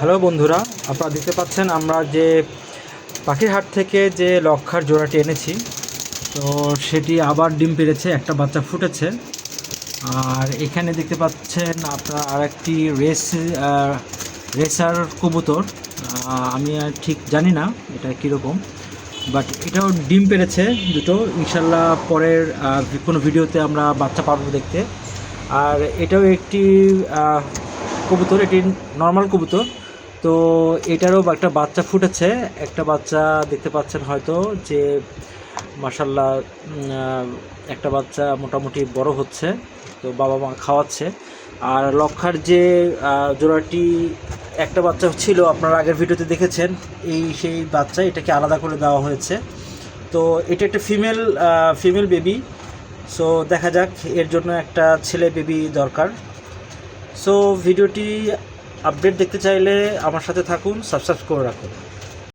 Hello বন্ধুরা, আপনারা দেখতে পাচ্ছেন আমরা যে পাখির হাট থেকে যে লক্ষার জোড়াটি এনেছি, তো সেটি আবার ডিম পেড়েছে একটা বাচ্চা ফুটেছে। আর এখানে দেখতে পাচ্ছেন আপনার আর একটি রেস রেসার কবুতর। আমি আর ঠিক জানি না এটা কীরকম, বাট এটাও ডিম পেড়েছে দুটো। ইনশাল্লাহ পরের কোনো ভিডিওতে আমরা বাচ্চা পারব দেখতে। আর এটাও একটি কবুতর, এটি নর্মাল কবুতর। তো এটারও একটা বাচ্চা ফুটেছে। একটা বাচ্চা দেখতে পাচ্ছেন হয়তো যে মাসাল্লাহ একটা বাচ্চা মোটামুটি বড় হচ্ছে, তো বাবা মা খাওয়াচ্ছে। আর লক্ষার যে জোড়াটি একটা বাচ্চা ছিল, আপনারা আগের ভিডিওতে দেখেছেন, এই সেই বাচ্চা, এটাকে আলাদা করে দেওয়া হয়েছে। তো এটা একটা ফিমেল ফিমেল বেবি। সো দেখা যাক, এর জন্য একটা ছেলে বেবি দরকার। সো ভিডিওটি আপডেট দেখতে চাইলে আমার সাথে থাকুন সাবস্ক্রাইব করে রাখুন।